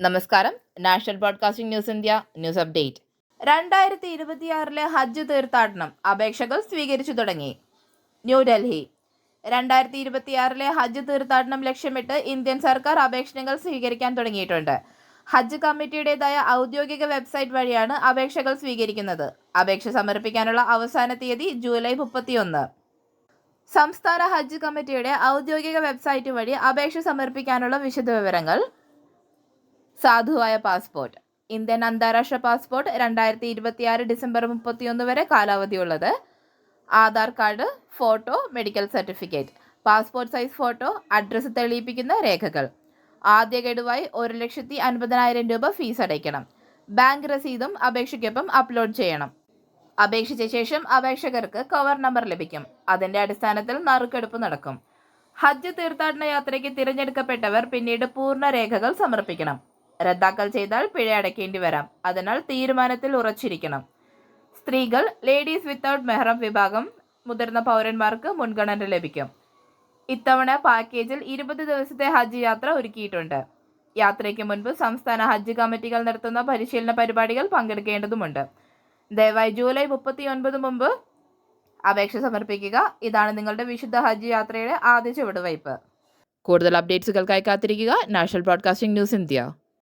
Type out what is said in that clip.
നമസ്കാരം. National broadcasting news India news update. രണ്ടായിരത്തി ഇരുപത്തിയാറിലെ ഹജ്ജ് തീർത്ഥാടനം അപേക്ഷകൾ സ്വീകരിച്ചു തുടങ്ങി. ന്യൂഡൽഹി. രണ്ടായിരത്തി ഇരുപത്തിയാറിലെ ഹജ്ജ് തീർത്ഥാടനം ലക്ഷ്യമിട്ട് ഇന്ത്യൻ സർക്കാർ അപേക്ഷകൾ സ്വീകരിക്കാൻ തുടങ്ങിയിട്ടുണ്ട്. ഹജ്ജ് കമ്മിറ്റിയുടേതായ ഔദ്യോഗിക വെബ്സൈറ്റ് വഴിയാണ് അപേക്ഷകൾ സ്വീകരിക്കുന്നത്. അപേക്ഷ സമർപ്പിക്കാനുള്ള അവസാന തീയതി ജൂലൈ മുപ്പത്തിയൊന്ന്. സംസ്ഥാന ഹജ്ജ് കമ്മിറ്റിയുടെ ഔദ്യോഗിക വെബ്സൈറ്റ് വഴി അപേക്ഷ സമർപ്പിക്കാനുള്ള വിശദവിവരങ്ങൾ സാധുവായ പാസ്പോർട്ട്. ഇന്ത്യൻ അന്താരാഷ്ട്ര പാസ്പോർട്ട് രണ്ടായിരത്തി ഇരുപത്തിയാറ് ഡിസംബർ മുപ്പത്തിയൊന്ന് വരെ കാലാവധിയുള്ളത്. Aadhaar card photo medical certificate. Passport size photo address തെളിയിപ്പിക്കുന്ന രേഖകൾ. ആദ്യ ഗഡുവായി ഒരു ലക്ഷത്തി അൻപതിനായിരം രൂപ ഫീസ് അടയ്ക്കണം. ബാങ്ക് രസീതും അപേക്ഷയ്ക്കൊപ്പം അപ്ലോഡ് ചെയ്യണം. അപേക്ഷിച്ച ശേഷം അപേക്ഷകർക്ക് കവർ നമ്പർ ലഭിക്കും. അതിന്റെ അടിസ്ഥാനത്തിൽ നറുക്കെടുപ്പ് നടക്കും. ഹജ്ജ് തീർത്ഥാടന യാത്രയ്ക്ക് തിരഞ്ഞെടുക്കപ്പെട്ടവർ പിന്നീട് പൂർണ രേഖകൾ സമർപ്പിക്കണം. റദ്ദാക്കൽ ചെയ്താൽ പിഴ അടയ്ക്കേണ്ടി വരാം. അതിനാൽ തീരുമാനത്തിൽ ഉറച്ചിരിക്കണം. സ്ത്രീകൾ ലേഡീസ് വിത്തൗട്ട് മെഹ്റം വിഭാഗം മുതിർന്ന പൗരന്മാർക്ക് മുൻഗണന ലഭിക്കും. ഇത്തവണ പാക്കേജിൽ ഇരുപത് ദിവസത്തെ ഹജ്ജ് യാത്ര ഒരുക്കിയിട്ടുണ്ട്. യാത്രയ്ക്ക് മുൻപ് സംസ്ഥാന ഹജ്ജ് കമ്മിറ്റികൾ നടത്തുന്ന പരിശീലന പരിപാടികൾ പങ്കെടുക്കേണ്ടതുണ്ട് ദയവായി ജൂലൈ മുപ്പത്തി ഒൻപത് മുമ്പ് അപേക്ഷ സമർപ്പിക്കുക. ഇതാണ് നിങ്ങളുടെ വിശുദ്ധ ഹജ്ജ് യാത്രയുടെ ആദ്യ ചുവടുവയ്പ്. കൂടുതൽ അപ്ഡേറ്റ്സുകൾക്കായി കാത്തിരിക്കുക. National broadcasting news India.